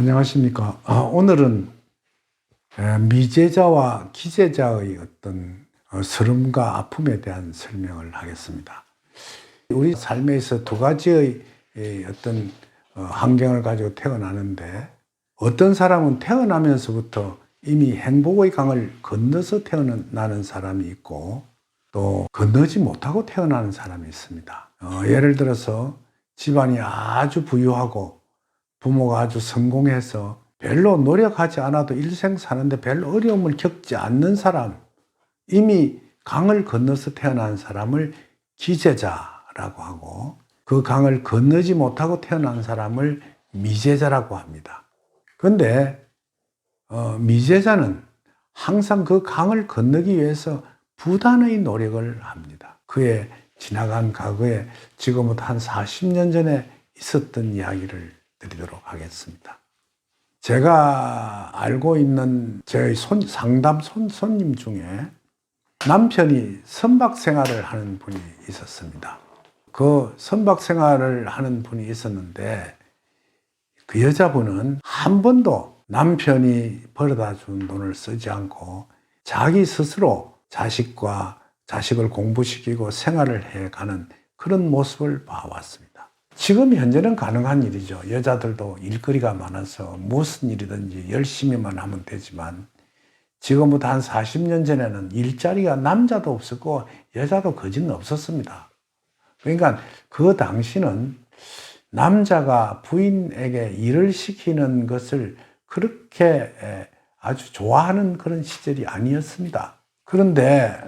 안녕하십니까. 아, 오늘은 에, 미제자와 기제자의 어떤 어, 서름과 아픔에 대한 설명을 하겠습니다. 우리 삶에서 두 가지의 이 어떤 어, 환경을 가지고 태어나는데 어떤 사람은 태어나면서부터 이미 행복의 강을 건너서 태어나는 사람이 있고 또 건너지 못하고 태어나는 사람이 있습니다. 어, 예를 들어서 집안이 아주 부유하고 부모가 아주 성공해서 별로 노력하지 않아도 일생 사는데 별 어려움을 겪지 않는 사람, 이미 강을 건너서 태어난 사람을 기제자라고 하고 그 강을 건너지 못하고 태어난 사람을 미제자라고 합니다. 그런데 어, 미제자는 항상 그 강을 건너기 위해서 부단의 노력을 합니다. 그의 지나간 과거에 지금부터 한 40년 전에 있었던 이야기를 드리도록 하겠습니다. 제가 알고 있는 저희 손, 상담 손, 손님 중에 남편이 선박 생활을 하는 분이 있었습니다. 그 선박 생활을 하는 분이 있었는데 그 여자분은 한 번도 남편이 벌어다 준 돈을 쓰지 않고 자기 스스로 자식과 자식을 공부시키고 생활을 해가는 그런 모습을 봐왔습니다. 지금 현재는 가능한 일이죠. 여자들도 일거리가 많아서 무슨 일이든지 열심히만 하면 되지만 지금부터 한 40년 전에는 일자리가 남자도 없었고 여자도 거진 없었습니다. 그러니까 그 당시는 남자가 부인에게 일을 시키는 것을 그렇게 아주 좋아하는 그런 시절이 아니었습니다. 그런데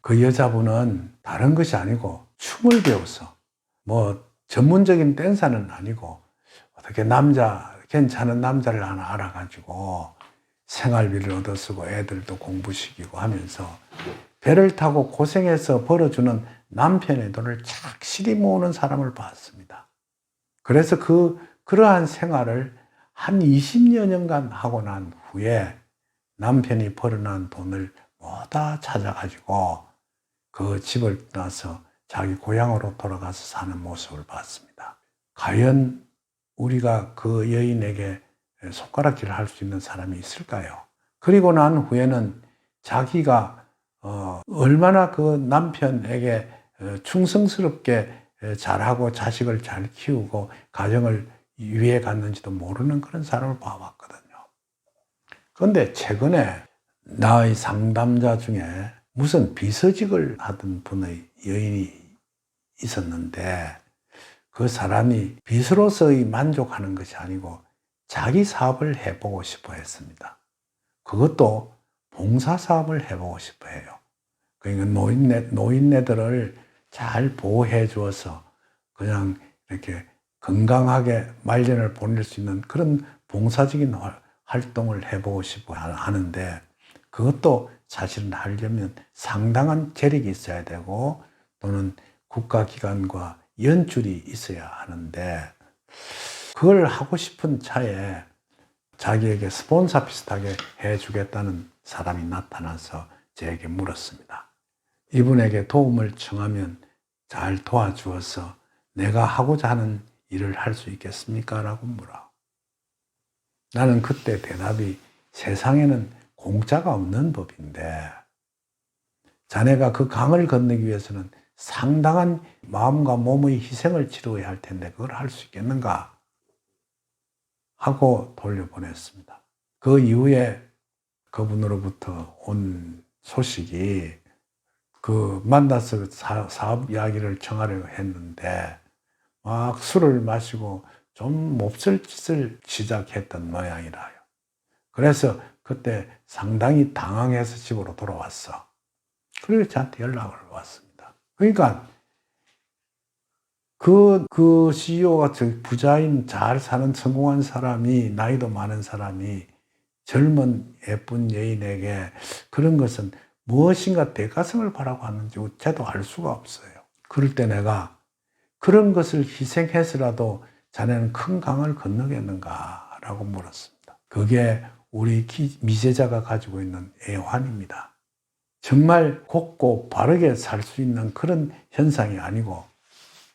그 여자분은 다른 것이 아니고 춤을 배워서 뭐 전문적인 댄서는 아니고 어떻게 남자 괜찮은 남자를 하나 알아가지고 생활비를 얻어 쓰고 애들도 공부시키고 하면서 배를 타고 고생해서 벌어주는 남편의 돈을 착실히 모으는 사람을 봤습니다. 그래서 그 그러한 생활을 한 20여 년간 하고 난 후에 남편이 벌어난 돈을 모다 찾아가지고 그 집을 떠나서 자기 고향으로 돌아가서 사는 모습을 봤습니다. 과연 우리가 그 여인에게 손가락질을 할 수 있는 사람이 있을까요? 그리고 난 후에는 자기가 어, 얼마나 그 남편에게 어, 충성스럽게 잘하고 자식을 잘 키우고 가정을 위해 갔는지도 모르는 그런 사람을 봐왔거든요. 그런데 최근에 나의 상담자 중에 무슨 비서직을 하던 분의 여인이 있었는데 그 사람이 빚으로서의 만족하는 것이 아니고 자기 사업을 해보고 싶어 했습니다. 그것도 봉사 사업을 해보고 싶어 해요. 그러니까 노인네, 노인네들을 잘 보호해 주어서 그냥 이렇게 건강하게 말년을 보낼 수 있는 그런 봉사적인 활동을 해보고 싶어 하는데 그것도 사실은 하려면 상당한 재력이 있어야 되고 또는 국가기관과 연줄이 있어야 하는데 그걸 하고 싶은 차에 자기에게 스폰서 비슷하게 해주겠다는 사람이 나타나서 저에게 물었습니다. 이분에게 도움을 청하면 잘 도와주어서 내가 하고자 하는 일을 할 수 있겠습니까? 라고 물어. 나는 그때 대답이 세상에는 공짜가 없는 법인데 자네가 그 강을 건너기 위해서는 상당한 마음과 몸의 희생을 치러야 할 텐데 그걸 할 수 있겠는가? 하고 돌려보냈습니다. 그 이후에 그분으로부터 온 소식이 그 만나서 사업 이야기를 청하려고 했는데 막 술을 마시고 좀 몹쓸 짓을 시작했던 모양이라요. 그래서 그때 상당히 당황해서 집으로 돌아왔어. 그리고 저한테 연락을 왔습니다. 그러니까 그, 그 CEO가 부자인 잘 사는 성공한 사람이, 나이도 많은 사람이 젊은 예쁜 여인에게 그런 것은 무엇인가 대가성을 바라고 하는지 저도 알 수가 없어요. 그럴 때 내가 그런 것을 희생해서라도 자네는 큰 강을 건너겠는가? 라고 물었습니다. 그게 우리 미제자가 가지고 있는 애환입니다. 정말 곱고 바르게 살 수 있는 그런 현상이 아니고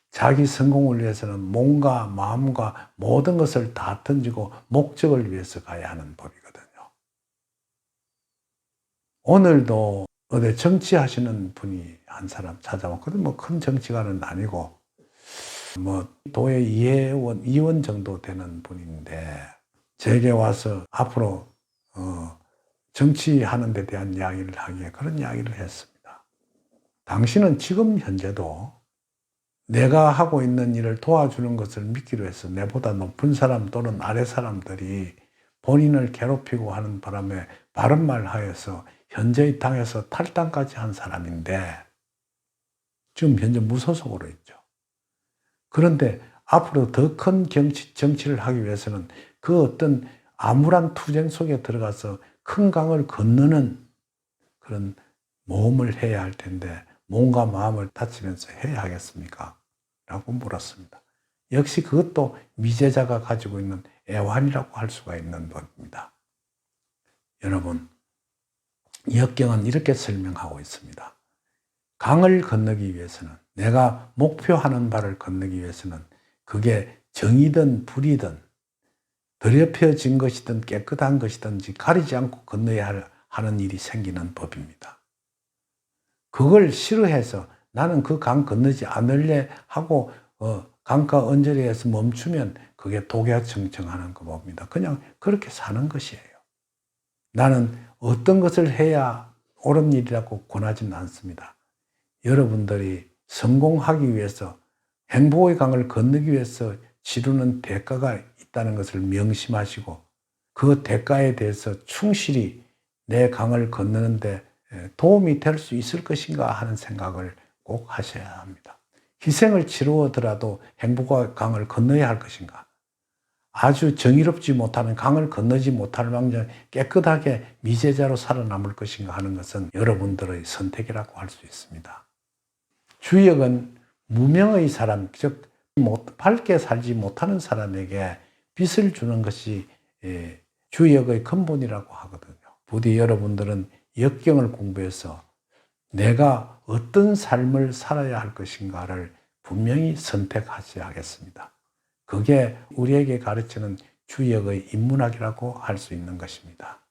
자기 성공을 위해서는 몸과 마음과 모든 것을 다 던지고 목적을 위해서 가야 하는 법이거든요. 오늘도 어디 정치하시는 분이 한 사람 찾아왔거든. 뭐 큰 정치가는 아니고 뭐 도의 이회원, 이원 정도 되는 분인데 제게 와서 앞으로 어, 정치하는 데 대한 이야기를 하기에 그런 이야기를 했습니다. 당신은 지금 현재도 내가 하고 있는 일을 도와주는 것을 믿기로 해서 내보다 높은 사람 또는 아래 사람들이 본인을 괴롭히고 하는 바람에 바른 말 하여서 현재의 당에서 탈당까지 한 사람인데 지금 현재 무소속으로 있죠. 그런데 앞으로 더 큰 정치, 정치를 하기 위해서는 그 어떤 암울한 투쟁 속에 들어가서 큰 강을 건너는 그런 모험을 해야 할 텐데 몸과 마음을 다치면서 해야 하겠습니까? 라고 물었습니다. 역시 그것도 미제자가 가지고 있는 애환이라고 할 수가 있는 법입니다. 여러분, 역경은 이렇게 설명하고 있습니다. 강을 건너기 위해서는 내가 목표하는 바를 건너기 위해서는 그게 정이든 불이든 더럽혀진 것이든 깨끗한 것이든지 가리지 않고 건너야 하는 일이 생기는 법입니다. 그걸 싫어해서 나는 그 강 건너지 않을래 하고 어, 강가 언저리에서 멈추면 그게 독야청청하는 거 봅니다. 그냥 그렇게 사는 것이에요. 나는 어떤 것을 해야 옳은 일이라고 권하지는 않습니다. 여러분들이 성공하기 위해서 행복의 강을 건너기 위해서 치르는 대가가 있다는 것을 명심하시고 그 대가에 대해서 충실히 내 강을 건너는데 도움이 될 수 있을 것인가 하는 생각을 꼭 하셔야 합니다. 희생을 치루어더라도 행복의 강을 건너야 할 것인가? 아주 정의롭지 못하는 강을 건너지 못할 망정 깨끗하게 미제자로 살아남을 것인가 하는 것은 여러분들의 선택이라고 할 수 있습니다. 주역은 무명의 사람, 즉 못, 밝게 살지 못하는 사람에게 빛을 주는 것이 예, 주역의 근본이라고 하거든요. 부디 여러분들은 역경을 공부해서 내가 어떤 삶을 살아야 할 것인가를 분명히 선택하셔야 하겠습니다. 그게 우리에게 가르치는 주역의 인문학이라고 할 수 있는 것입니다.